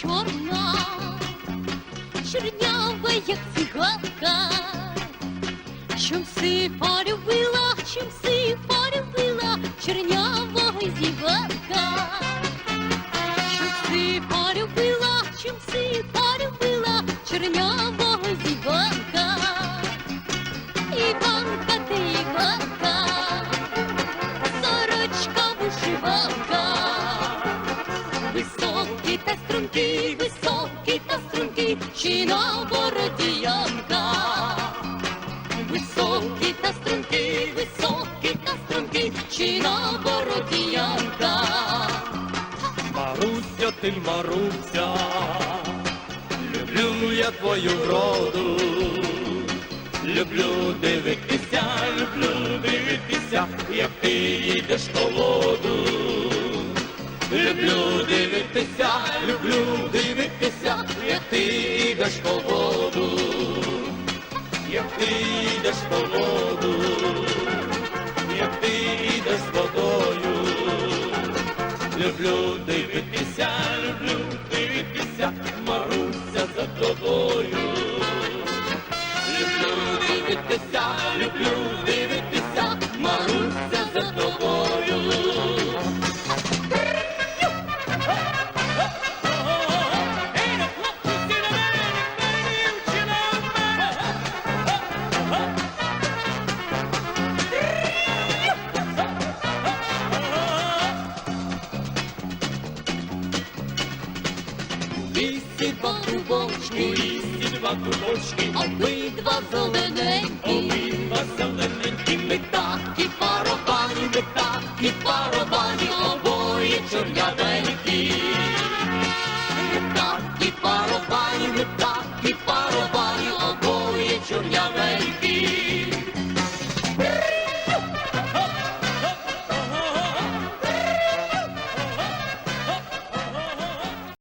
чорна, чорнява, як циганка. Чом си полюбила, чом си полюбила, чернявого зіганка, Чом си полюбила, чом си полюбила, чернявого зівака. Струнки, високі та струнки, чи на бороді. Високі та струнки, високі та струнки, чи на бороді. Маруся, ти Маруся, люблю я твою вроду, люблю дивитися, люблю дивитися, як ти їдеш по воду. Люблю дивитися, люблю дивитися, як ти їдеш по воду, як ти їдеш по воду, як ти їдеш з водою. Люблю дивитися, люблю дивитися, Маруся за тобою. Люблю дивитися, люблю дивитися, Маруся за тобою. Лісі два трубочки, Лісі два зелененькі, обидва зелененькі,